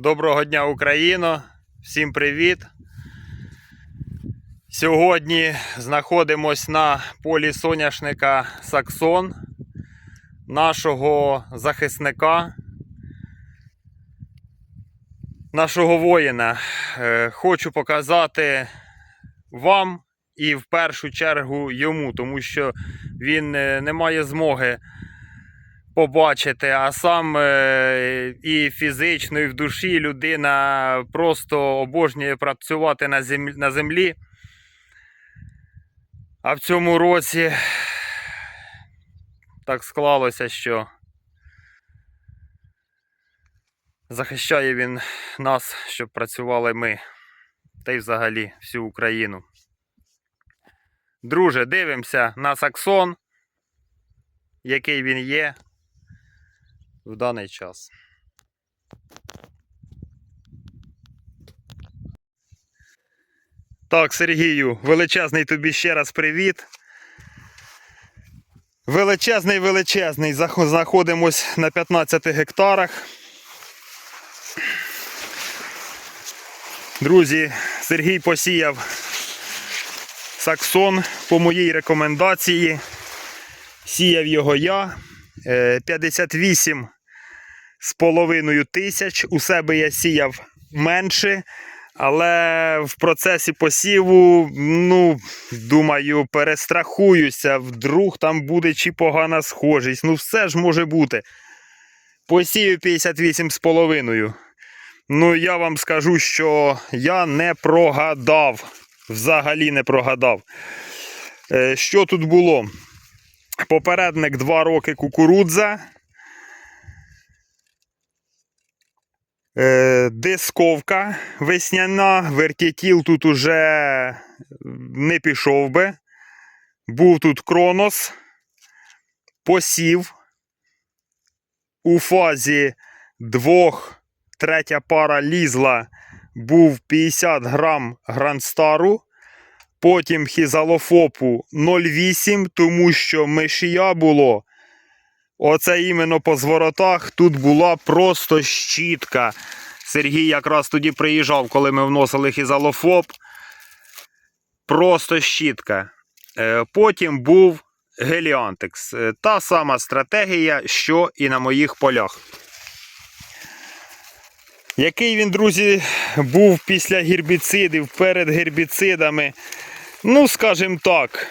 Доброго дня, Україно! Всім привіт! Сьогодні знаходимось на полі соняшника Саксон, нашого захисника, нашого воїна. Е, Хочу показати вам і в першу чергу йому, тому що він е, не має змоги побачити, а сам е, і фізично, і в душі людина просто обожнює працювати на землі. А в цьому році так склалося, що захищає він нас, щоб працювали ми, та й взагалі всю Україну. Друже, дивимося на Саксон, який він є в даний час. Так, Сергію, величезний тобі ще раз привіт. Величезний, величезний. Знаходимось на 15 гектарах. Друзі, Сергій посіяв саксон по моїй рекомендації. Сіяв його я. Е, 58 з половиною тисяч. У себе я сіяв менше, але в процесі посіву, ну, думаю, перестрахуюся, вдруг там буде чи погана схожість. Ну, все ж може бути. Посію 58 з половиною. Ну, я вам скажу, що я не прогадав. Взагалі не прогадав. Е, Що тут було? Попередник 2 роки кукурудза. Дисковка весняна, вертітіл тут уже не пішов би. Був тут кронос, посів. У фазі двох третя пара лізла був 50 грам грандстару. Потім хізалофопу 0,8, тому що мишія було. Оце іменно по зворотах тут була просто щітка. Сергій якраз тоді приїжджав, коли ми вносили хізалофоп. Просто щітка. Е, Потім був геліантекс. Е, Та сама стратегія, що і на моїх полях. Який він, друзі, був після гербіцидів, перед гербіцидами. Ну, скажімо так.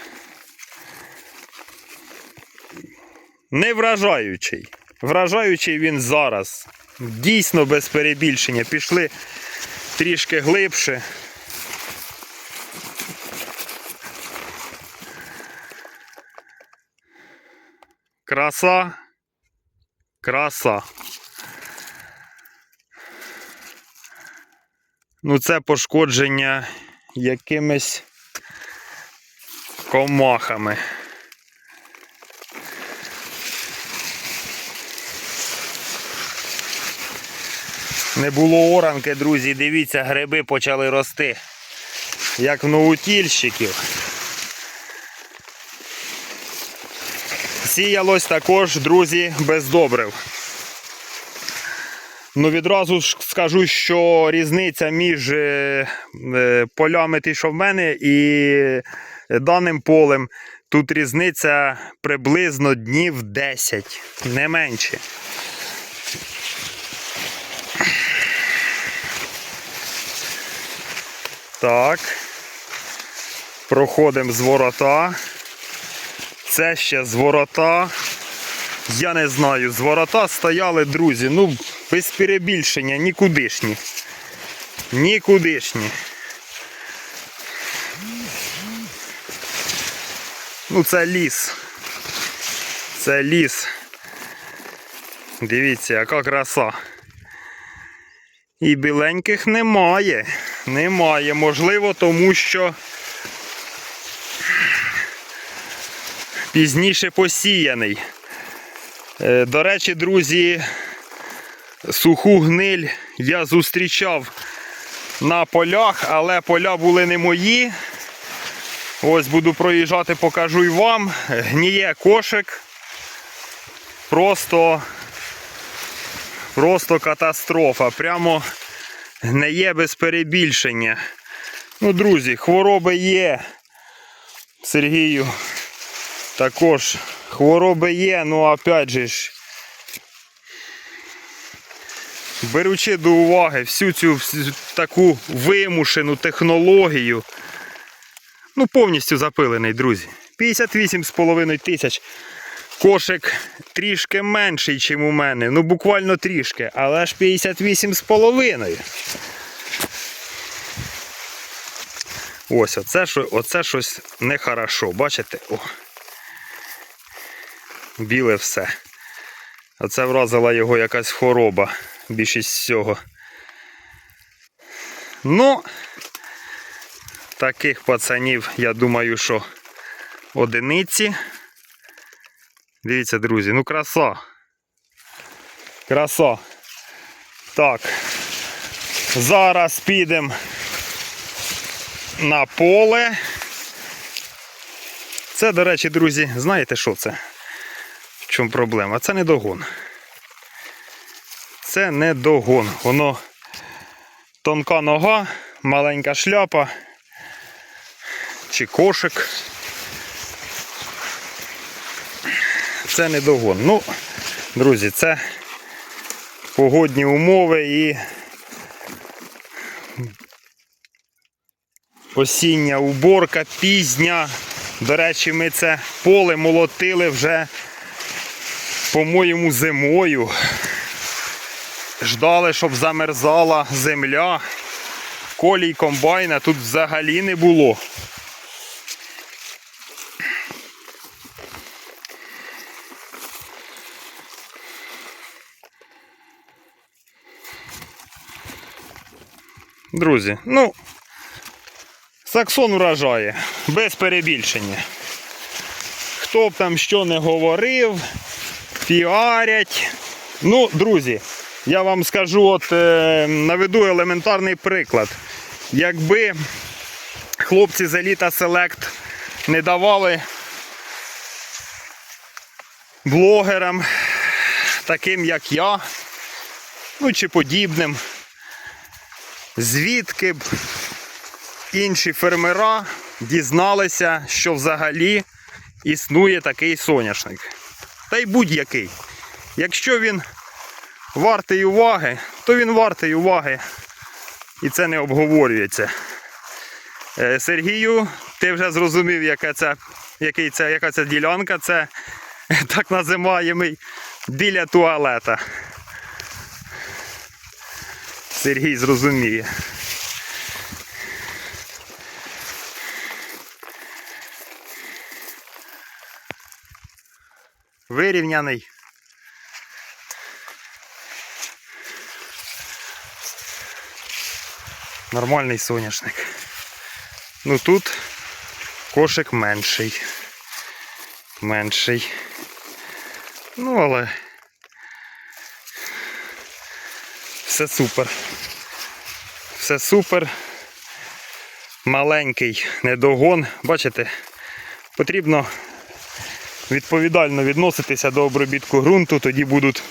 Не вражаючий. Вражаючий він зараз. Дійсно без перебільшення. Пішли трішки глибше. Краса. Краса. Ну, це пошкодження якимись комахами. Не було оранки, друзі, дивіться, гриби почали рости. Як в наутільщиків. Сіялось також, друзі, без добрив. Ну, відразу ж скажу, що різниця між е, е, полями, ті, що в мене, і даним полем. Тут різниця приблизно днів 10, не менше. Так. Проходимо з ворота. Це ще з ворота. Я не знаю, з ворота стояли, друзі, ну, без перебільшення, нікудишні. Нікудишні. Ну, це ліс. Це ліс. Дивіться, яка краса. І біленьких немає. Немає. Можливо, тому що пізніше посіяний. Е, До речі, друзі, суху гниль я зустрічав на полях, але поля були не мої. Ось буду проїжджати, покажу і вам. Гніє кошик. Просто Просто катастрофа. Прямо гниє без перебільшення. Ну, друзі, хвороби є. Сергію також хвороби є, ну опять же ж. Беручи до уваги всю цю таку вимушену технологію. Ну, повністю запилений, друзі. 58,5 тисяч. Кошик трішки менший, ніж у мене. Ну, буквально трішки, але ж 58,5. Ось, оце, оце щось нехорошо. Бачите? О. Біле все. Оце вразила його якась хвороба. Більшість всього. Ну, таких пацанів, я думаю, що одиниці. Дивіться, друзі, ну краса. Краса. Так. Зараз підемо на поле. Це, до речі, друзі, знаєте що це? В чому проблема? Це не догон. Це не догон. Воно тонка нога, маленька шляпа чи кошик. Це не догон. Ну, друзі, це погодні умови і осіння уборка пізня. До речі, ми це поле молотили вже, по-моєму, зимою. Ждали, щоб замерзала земля. Колій комбайна тут взагалі не було. Друзі, ну, Саксон вражає, без перебільшення. Хто б там що не говорив, піарять. Ну, друзі, я вам скажу, от е, наведу елементарний приклад. Якби хлопці з Еліта Селект не давали блогерам, таким як я, ну чи подібним, звідки б інші фермера дізналися, що взагалі існує такий соняшник. Та й будь-який. Якщо він вартий уваги, то він вартий уваги. І це не обговорюється. Е, Сергію, ти вже зрозумів, яка це, який це, яка це ділянка. Це так називаємо біля туалета. Сергій зрозуміє. Вирівняний. Нормальний соняшник. Ну тут кошик менший. Менший. Ну, але все супер. Все супер. Маленький недогон. Бачите, потрібно відповідально відноситися до обробітку ґрунту, тоді будуть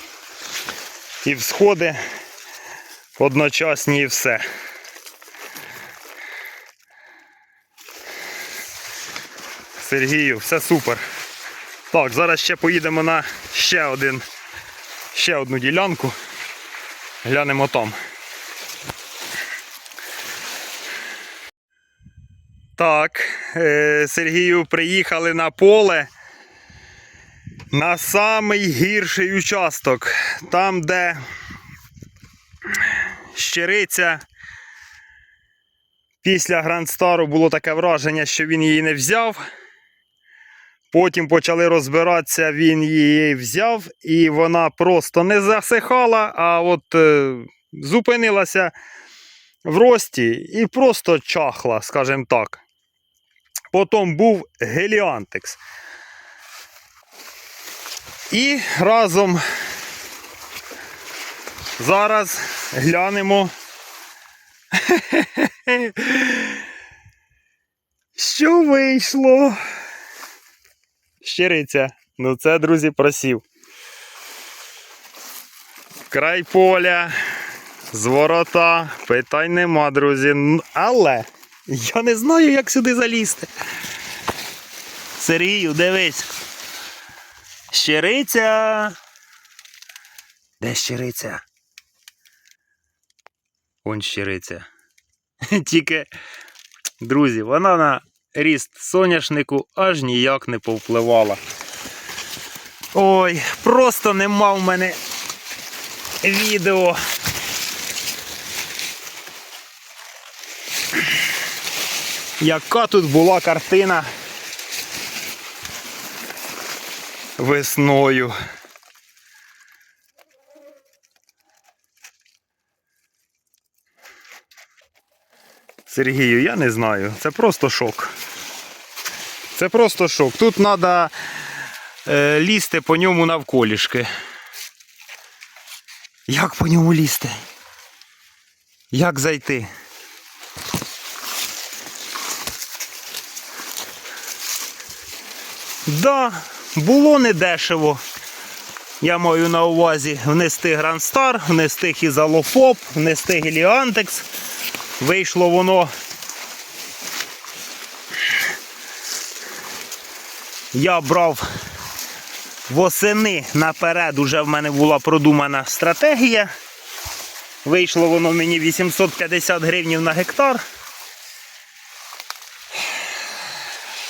і всходи одночасні і все. Сергію, все супер. Так, зараз ще поїдемо на ще один, ще одну ділянку. Глянемо там. Так, е, Сергію приїхали на поле на самий гірший участок. Там, де щириця після Грандстару було таке враження, що він її не взяв. Потім почали розбиратися, він її взяв, і вона просто не засихала, а от е, зупинилася в рості і просто чахла, скажімо так. Потім був Геліантекс. І разом зараз глянемо, що вийшло. Щириця. Ну це, друзі, просів. Край поля, з ворота, питань нема, друзі. Але я не знаю, як сюди залізти. Сергію, дивись. Щириця. Де щириця? Он щириця. Тільки, друзі, вона на ріст соняшнику аж ніяк не повпливала. Ой, просто нема в мене відео. Яка тут була картина весною. Сергію, я не знаю. Це просто шок. Це просто шок. Тут треба е, лізти по ньому навколішки. Як по ньому лізти? Як зайти? Да, було недешево. Я маю на увазі внести Грандстар, внести Хізалофоп, внести Геліантекс. Вийшло воно. Я брав восени наперед, уже в мене була продумана стратегія. Вийшло воно мені 850 гривнів на гектар.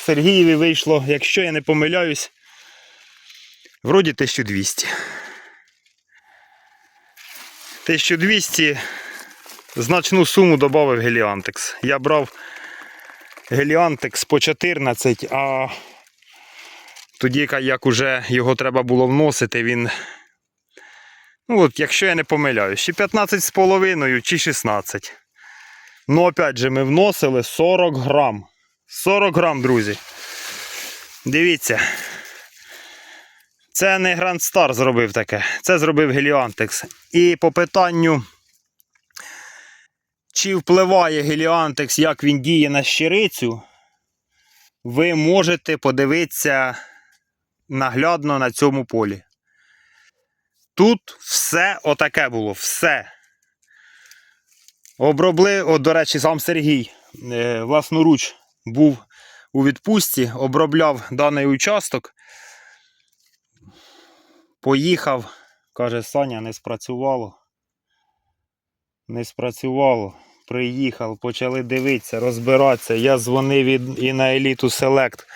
Сергієві вийшло, якщо я не помиляюсь, вроді 1200. 1200 значну суму додав Геліантекс. Я брав Геліантекс по 14, а тоді, як уже його треба було вносити, він. Ну от, якщо я не помиляюсь, чи 15,5, чи 16. Ну, опять же, ми вносили 40 грам. 40 грам, друзі. Дивіться. Це не Grand Star зробив таке, це зробив Геліантекс. І по питанню, чи впливає Геліантекс, як він діє на щирицю, ви можете подивитися наглядно на цьому полі. Тут все отаке було, все. Обробли, от, до речі, сам Сергій е, власноруч був у відпустці, обробляв даний участок. Поїхав, каже, Саня, не спрацювало. Не спрацювало. Приїхав, почали дивитися, розбиратися. Я дзвонив і- на еліту Селект.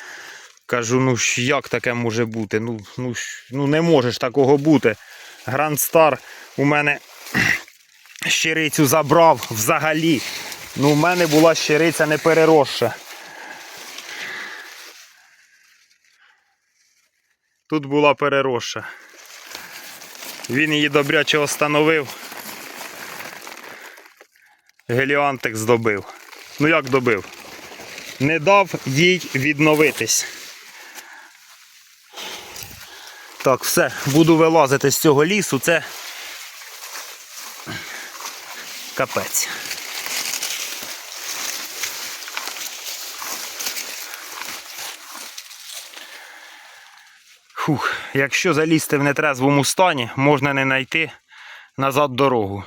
Кажу, ну як таке може бути? Ну, ну, ну не може ж такого бути. Grand Star у мене щирицю забрав взагалі. Ну, у мене була щириця не переросша. Тут була переросша. Він її добряче остановив. Геліантекс добив. Ну як добив? Не дав їй відновитись. Так, все, буду вилазити з цього лісу, це капець. Фух, якщо залізти в нетрезвому стані, можна не знайти назад дорогу.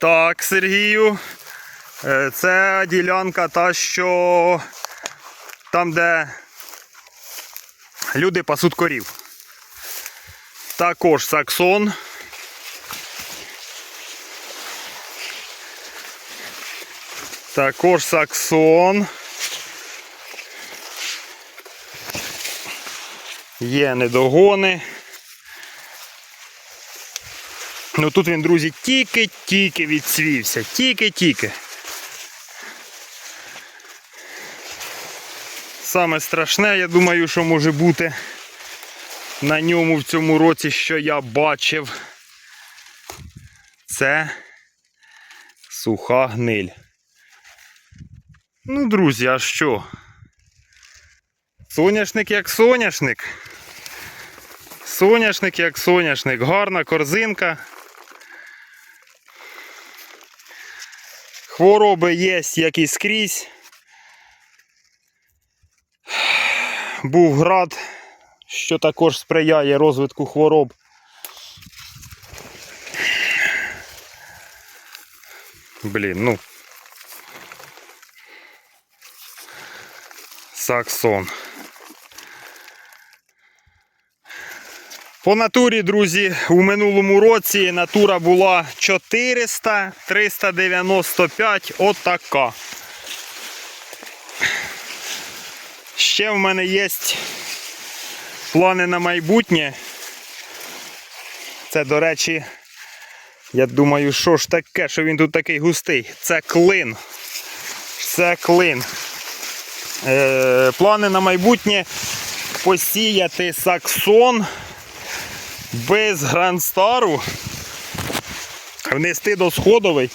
Так, Сергію. Е, Це ділянка та, що там, де люди пасуть корів. Також саксон. Також саксон. Є недогони. Ну тут він, друзі, тільки-тільки відцвівся. Тільки-тільки. Саме страшне, я думаю, що може бути на ньому в цьому році, що я бачив. Це суха гниль. Ну, друзі, а що? Соняшник як соняшник. Соняшник як соняшник. Гарна корзинка. Хвороби є, як і скрізь. Був град, що також сприяє розвитку хвороб. Блін, ну. Саксон. По натурі, друзі, у минулому році натура була 400, 395, отака. Ще в мене є плани на майбутнє. Це, до речі, я думаю, що ж таке, що він тут такий густий. Це клин. Це клин. Е, плани на майбутнє посіяти саксон без грандстару, внести до сходовий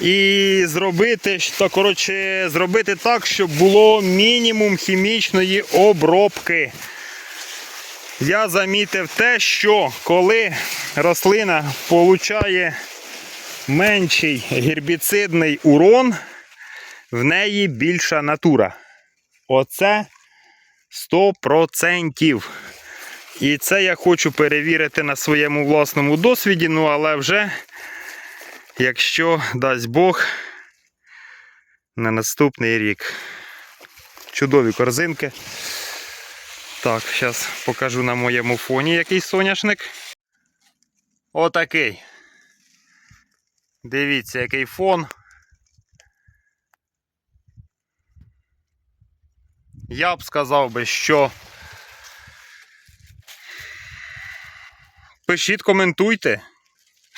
і зробити, то, коротше, зробити так, щоб було мінімум хімічної обробки. Я замітив те, що коли рослина получає менший гербіцидний урон, в неї більша натура. Оце 100%. І це я хочу перевірити на своєму власному досвіді, ну але вже, якщо дасть Бог, на наступний рік. Чудові корзинки. Так, зараз покажу на моєму фоні який соняшник. Отакий. Дивіться, який фон. Я б сказав би, що пишіть, коментуйте.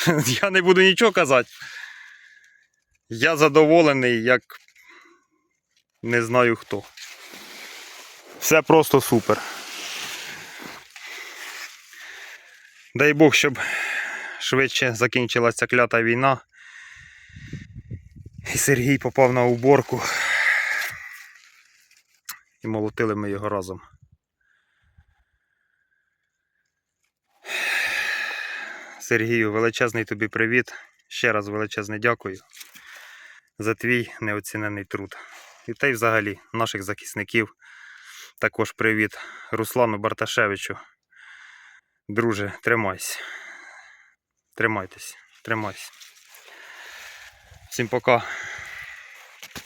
Я не буду нічого казати. Я задоволений, як не знаю хто. Все просто супер. Дай Бог, щоб швидше закінчилася клята війна. І Сергій попав на уборку. І молотили ми його разом. Сергію, величезний тобі привіт. Ще раз величезне дякую за твій неоцінений труд. І та й взагалі наших захисників. Також привіт Руслану Барташевичу. Друже, тримайся. Тримайтесь, тримайся. Всім пока.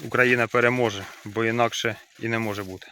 Україна переможе, бо інакше і не може бути.